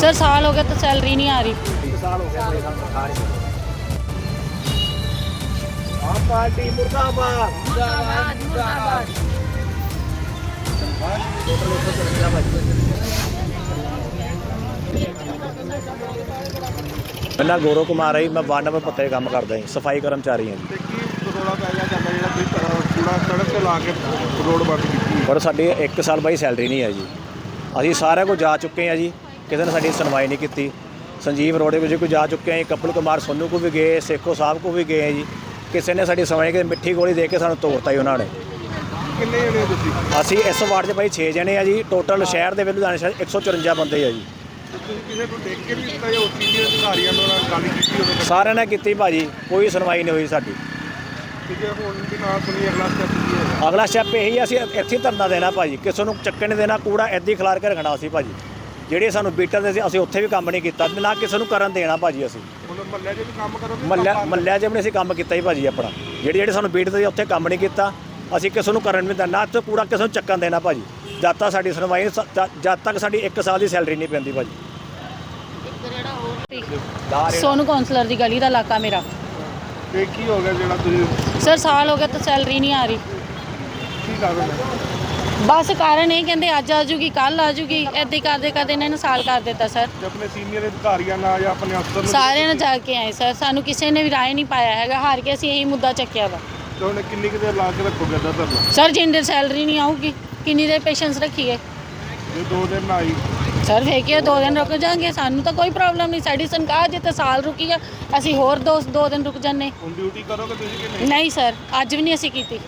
Sir ਸਾਲ ਹੋ ਗਿਆ ਤਾਂ ਸੈਲਰੀ ਨਹੀਂ ਆ ਰਹੀ। ਇੱਕ ਸਾਲ ਹੋ ਗਿਆ ਮੇਰੇ ਸਾਹਮਣੇ ਤਨਖਾਹ ਨਹੀਂ ਆਮ ਪਾਰਟੀ ਮੁਰਦਾਬਾਦ। ਮੁਰਦਾਬਾਦ ਮੁਰਦਾਬਾਦ। ਮੇਰਾ ਗੌਰਵ ਕੁਮਾਰ ਹੈ ਜੀ, ਮੈਂ ਵਾਰਡ ਨੰਬਰ ਪੱਤੇ ਕੰਮ ਕਰਦਾ ਹਾਂ ਸਫ਼ਾਈ ਕਰਮਚਾਰੀ ਹਾਂ ਜੀ। ਤੇ ਕੀ ਰੋਲਾ ਪੈ ਗਿਆ ਜਾਂਦਾ ਜਿਹੜਾ ਤੁਸੀਂ ਅਹ, ਕੂੜਾ ਸੜਕ ਤੇ ਲਾ ਕੇ ਰੋਡ ਬੰਦ ਕੀਤੀ ਪਰ ਸਾਡੀ 1 ਸਾਲ ਬਾਈ ਸੈਲਰੀ ਨਹੀਂ ਹੈ ਜੀ। ਅਸੀਂ ਸਾਰਿਆਂ ਕੋਲ ਜਾ ਚੁੱਕੇ ਹਾਂ ਜੀ। ਕਿਸੇ ਨੇ ਸਾਡੀ ਸੁਣਵਾਈ ਨਹੀਂ ਕੀਤੀ। ਸੰਜੀਵ ਰੋੜੇ ਵਿੱਚ ਕੋਈ ਜਾ ਚੁੱਕੇ ਹਾਂ ਜੀ, ਕਪਲ ਕੁਮਾਰ ਸੋਨੂ ਕੋ ਵੀ ਗਏ ਸੇਖੋ ਸਾਹਿਬ ਕੋ ਵੀ ਗਏ ਹਾਂ ਜੀ। ਕਿਸੇ ਨੇ ਸਾਡੀ ਸੁਣਵਾਈ ਕਿ ਮਿੱਠੀ ਗੋਲੀ ਦੇ ਕੇ ਸਾਨੂੰ ਤੋੜਤਾ ਜੀ ਉਹਨਾਂ ਨੇ। ਕਿੰਨੇ ਜਣੇ ਹੋ ਤੁਸੀਂ? ਅਸੀਂ ਇਸ ਵਾਰਡ 'ਚ ਬਾਈ 6 ਜਣੇ ਆ ਜੀ ਟੋਟਲ ਸ਼ਹਿਰ ਦੇ ਵਿੱਚ ਲੁਧਿਆਣਾ ਸ਼ਹਿਰ 154 ਬੰਦੇ ਆ ਜੀ। ਤੁਸੀਂ ਕਿਸੇ ਨੂੰ ਦੇਖ ਕੇ ਵੀ ਦਿੱਤਾ ਜਾਂ ਉੱਥੇ ਦੇ ਅਧਿਕਾਰੀਆਂ ਨਾਲ ਗੱਲ ਕੀਤੀ ਹੋਵੇ ਸਾਰਿਆਂ ਨੇ ਕੀਤੀ ਭਾਜੀ ਕੋਈ ਸੁਣਵਾਈ ਨਹੀਂ ਹੋਈ ਸਾਡੀ। ਹੁਣ ਸੁਣੀ ਅਗਲਾ ਸਟੈਪ ਕੀ ਹੈ ਅਗਲਾ ਸਟੈਪ ਇਹ ਹੀ ਆ, ਅਸੀਂ ਇੱਥੇ ਹੀ ਧਰਨਾ ਦੇਣਾ ਭਾਜੀ ਕਿਸੇ ਨੂੰ ਚੱਕਣ ਨਹੀਂ ਦੇਣਾ ਕੂੜਾ ਹੀ ਖਿਲਾਰ ਕੇ ਰੱਖਣਾ ਸੀ ਭਾਜੀ। ਜਿਹੜੇ ਸਾਨੂੰ ਬੀਟਰ ਦੇ ਸੀ ਅਸੀਂ ਉੱਥੇ ਵੀ ਕੰਮ ਨਹੀਂ ਕੀਤਾ। ਤੇ ਨਾ ਕਿਸੇ ਨੂੰ ਕਰਨ ਦੇਣਾ ਭਾਜੀ ਅਸੀਂ। ਹੁਣ ਮੱਲੇ 'ਚ ਵੀ ਕੰਮ ਕਰੋਗੇ ਮੱਲਿਆ ਮੱਲਿਆ ਜਿਵੇਂ ਅਸੀਂ ਕੰਮ ਕੀਤਾ ਹੀ ਭਾਜੀ ਆਪਣਾ। ਜਿਹੜੇ ਜਿਹੜੇ ਸਾਨੂੰ ਬੀਟ ਦੇ ਉੱਥੇ ਕੰਮ ਨਹੀਂ ਕੀਤਾ। ਅਸੀਂ ਕਿਸੇ ਨੂੰ ਕਰਨ ਨਹੀਂ ਦੇਣਾ। ਨਾ ਇੱਥੇ ਕੂੜਾ ਕਿਸੇ ਨੂੰ ਚੱਕਣ ਦੇਣਾ ਭਾਜੀ। ਜਦ ਤੱਕ ਸਾਡੀ ਸੁਣਵਾਈ ਨਹੀਂ ਸ- ਜਦ- ਜਦ ਤੱਕ ਸਾਡੀ 1 ਸਾਲ ਦੀ ਸੈਲਰੀ ਨਹੀਂ ਪੈਂਦੀ ਭਾਜੀ। ਸੋਨੂ ਕਾਉਂਸਲਰ ਦੀ ਗਲੀ ਦਾ ਇਲਾਕਾ ਮੇਰਾ। ਤੇ ਕੀ ਹੋ ਗਿਆ ਜਿਹੜਾ ਤੁਸੀਂ ਸਰ ਸਾਲ ਹੋ ਗਿਆ ਤਾਂ ਸੈਲਰੀ ਨਹੀਂ ਆ ਰਹੀ। ਕੀ ਕਰ ਰਹੇ ਹੋ? ਬਸ ਕਾਰਨ ਇਹ ਕਹਿੰਦੇ ਅੱਜ ਆ ਜੂਗੀ ਕੱਲ ਆ ਜੂਗੀ ਏਦਾਂ ਹੀ ਕਰਦੇ ਕਰਦੇ ਇਹਨਾਂ ਨੇ ਸਾਲ ਕਰ ਦਿੱਤਾ ਸਰ। ਜੇ ਆਪਣੇ ਸੀਨੀਅਰ ਅਧਿਕਾਰੀਆਂ ਨਾਲ ਜਾਂ ਆਪਣੇ ਅਫਸਰ ਨੂੰ ਸਾਰਿਆਂ ਨੇ ਜਾ ਕੇ ਆਏ ਸਰ। ਸਾਨੂੰ ਕਿਸੇ ਨੇ ਵੀ ਰਾਏ ਨਹੀਂ ਪਾਇਆ ਹੈਗਾ ਹਾਰ ਕੇ ਅਸੀਂ ਇਹੀ ਮੁੱਦਾ ਚੱਕਿਆ ਵਾ। ਤੇ ਕਿੰਨੀ ਕੁ ਦੇਰ ਲਾ ਕੇ ਰੱਖੋਗੇ ਇੱਦਾਂ ਧਰਨਾ? ਸਰ ਜਿੰਦੇ ਸੈਲਰੀ ਨਹੀਂ ਆਊਗੀ ਕਿੰਨੀ ਦੇਰ ਪੇਸ਼ੈਂਸ ਰੱਖੀਏ? ਜੇ ਦੋ ਦਿਨ ਨਾ ਆਈ। ਸਰ ਵੇਖੀਏ ਦੋ ਦਿਨ ਰੁਕ ਜਾਾਂਗੇ ਸਾਨੂੰ ਤਾਂ ਕੋਈ ਪ੍ਰੋਬਲਮ ਨਹੀਂ। ਸਾਡੀ ਤਨਖਾਹ ਜਿੱਤੇ ਸਾਲ ਰੁਕੀ ਆ ਅਸੀਂ ਹੋਰ ਦੋ ਦੋ ਦਿਨ ਰੁਕ ਜਾਂਦੇ। ਹੁਣ ਡਿਊਟੀ ਕਰੋਗੇ ਤੁਸੀਂ ਕਿ ਨਹੀਂ? ਨਹੀਂ ਸਰ ਅੱਜ ਵੀ ਨਹੀਂ ਅਸੀਂ ਕੀਤੀ।